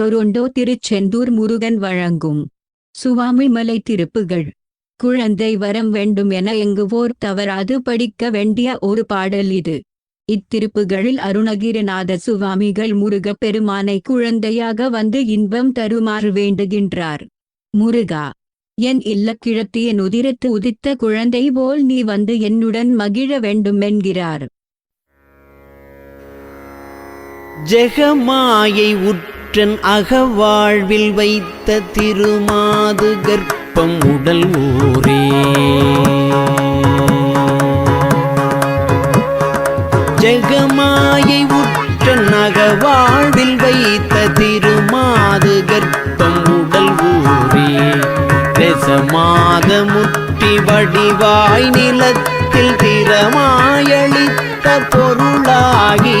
Toronto Tiruchendur Murugan வழங்கும் சுவாமிமலை திருப்புகள். குழந்தை வரம் வேண்டும் என எங்குவோர் தவறாது படிக்க வேண்டிய ஒரு பாடல் இது. இத்திருப்புகளில் அருணகிரிநாத சுவாமிகள் முருகப் பெருமானை குழந்தையாக வந்து இன்பம் தருமாறு வேண்டுகின்றார். முருகா என் இல்லக்கிழத்திய உதிரத்து உதித்த குழந்தை போல் நீ வந்து என்னுடன் மகிழ வேண்டுமென்கிறார் ஜெகமாயை உற்றன் அகவாழ்வில் வைத்த திருமாது கர்ப்பம் உடல் ஊரே. ஜெகமாயை உற்றன் அகவாழ்வில் வைத்த திருமாது கர்ப்பம் உடல் ஊரே. ரசமாத முட்டி வடிவாய் நிலத்தில் திறமாயளித்த பொருளாகி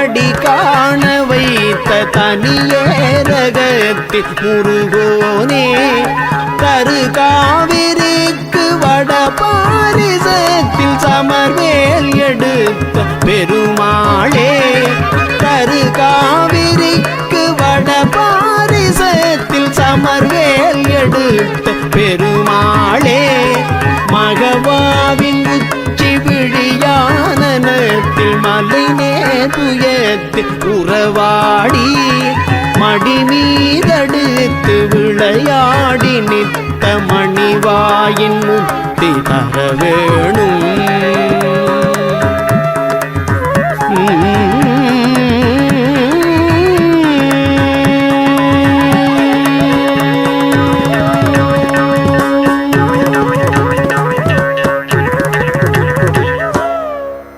வைத்த தனியேரகத்தின் முருகோனே கரு காவிரிக்கு வட பாரிசத்தில் விளையாடி நித்த மணிவாயின் முத்தி தர வேணும்.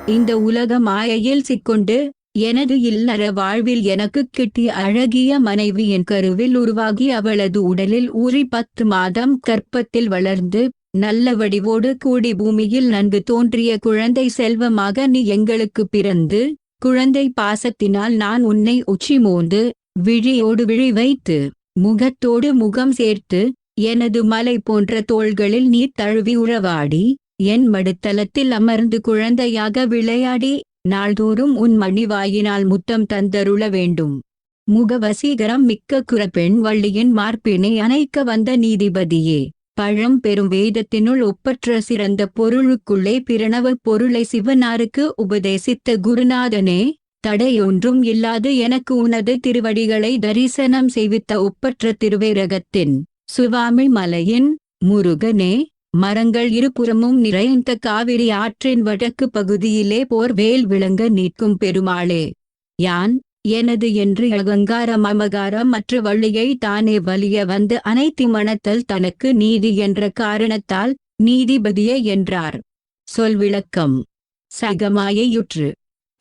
இந்த உலக மாயையில் சிக்கொண்டு எனது இல்லற வாழ்வில் எனக்கு கிட்டிய அழகிய மனைவி என் கருவில் உருவாகி அவளது உடலில் ஊறி பத்து மாதம் கற்பத்தில் வளர்ந்து நல்ல வடிவோடு கூடி பூமியில் நன்கு தோன்றிய குழந்தை செல்வமாக நீ எங்களுக்கு பிறந்து குழந்தை பாசத்தினால் நான் உன்னை உச்சி மோந்து விழியோடு விழி வைத்து முகத்தோடு முகம் சேர்த்து எனது மலை போன்ற தோள்களில் நீ தழுவி உறவாடி என் மடுத்தலத்தில் அமர்ந்து குழந்தையாக விளையாடி நாள்தோறும் உன் மணிவாயினால் முத்தம் தந்தருள வேண்டும். முகவசீகரம் மிக்க குரப்பெண் வள்ளியின் மார்பினை அணைக்க வந்த நீதிபதியே. பழம் பெரும் வேதத்தினுள் ஒப்பற்ற சிறந்த பொருளுக்குள்ளே பிரணவ பொருளை சிவனாருக்கு உபதேசித்த குருநாதனே தடையொன்றும் இல்லாது எனக்கு உனது திருவடிகளை தரிசனம் செய்வித்த ஒப்பற்ற திருவேரகத்தின் சுவாமி மலையின் முருகனே மரங்கள் இருபுறமும் நிறைந்த காவிரி ஆற்றின் வடக்கு பகுதியிலே போர் வேல் விளங்க நிற்கும் பெருமாளே. யான் எனது என்று அகங்காரம் அமகாரம் மற்ற வள்ளியை தானே வலிய வந்து அனைத்து மனத்தல் தனக்கு நீதி என்ற காரணத்தால் நீதிபதியே என்றார். சொல் விளக்கம். சகமாயையுற்று.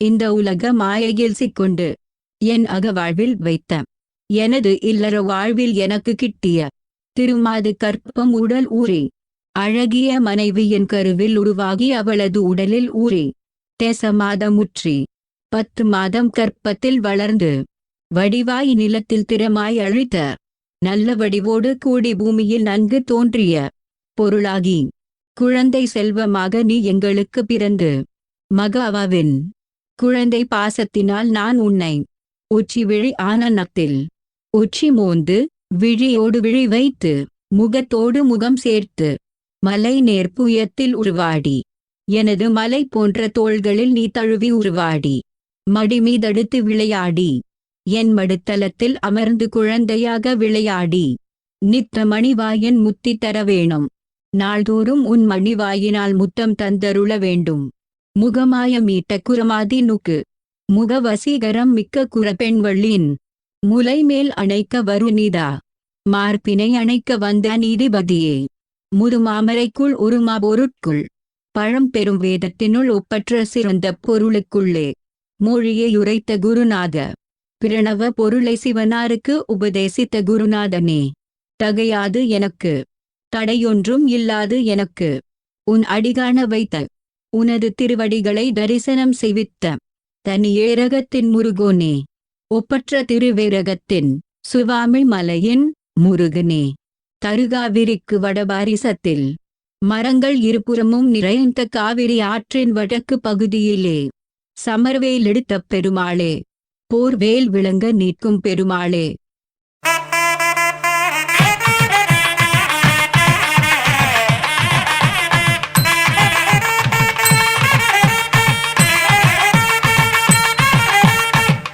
இந்த உலக மாயையில் சிக்கொண்டு. என் அகவாழ்வில் வைத்த. எனது இல்லற வாழ்வில் எனக்கு கிட்டிய. திருமாது கற்பம் உடல் ஊறி. அழகிய மனைவியின் கருவில் உருவாகி அவளது உடலில் ஊறி தேச மாதமுற்றி பத்து மாதம் கற்பத்தில் வளர்ந்து வடிவாய் நிலத்தில் திறமாய் அழித்த நல்ல வடிவோடு கூடி பூமியில் நன்கு தோன்றிய பொருளாகி குழந்தை செல்வமாக நீ எங்களுக்கு பிறந்து மகாவாவின் குழந்தை பாசத்தினால் நான் உன்னை உச்சி விழி ஆனனத்தில் உச்சி மோந்து விழியோடு விழி வைத்து முகத்தோடு முகம் சேர்த்து மலை நேர்ப்புயத்தில் உருவாடி. எனது மலை போன்ற தோள்களில் நீ தழுவி உருவாடி. மடி மீதடுத்து விளையாடி. என் மடுத்தலத்தில் அமர்ந்து குழந்தையாக விளையாடி. நித்த மணிவாயன் முத்தி தர வேணும். நாள்தோறும் உன் மணிவாயினால் முத்தம் தந்தருள வேண்டும். முகமாய மீட்ட குரமாதி நுக்கு. முகவசீகரம் மிக்க குரப்பெண்வள்ளின் முலைமேல் அணைக்க வருநிதா. மார்பினை அணைக்க வந்த நீதிபதியே. முதுமாமரைக்குள் உருமா பொருட்குள் பழம் பெறும் வேதத்தினுள் ஒப்பற்ற சிறந்த பொருளுக்குள்ளே மொழியை உரைத்த குருநாத பிரணவ பொருளை சிவனாருக்கு உபதேசித்த குருநாதனே தகையாது எனக்கு தடையொன்றும் இல்லாது எனக்கு உன் அடிகாண வைத்த உனது திருவடிகளை தரிசனம் செய்வித்த தனியேரகத்தின் முருகோனே ஒப்பற்ற திருவேரகத்தின் சுவாமி மலையின் முருகனே. தருகாவிரிக்கு வடபாரிசத்தில். மரங்கள் இருபுறமும் நிறைந்த காவிரி ஆற்றின் வடக்கு பகுதியிலே. சமர்வேல் எடுத்த பெருமாளே. போர்வேல் விளங்க நிற்கும் பெருமாளே.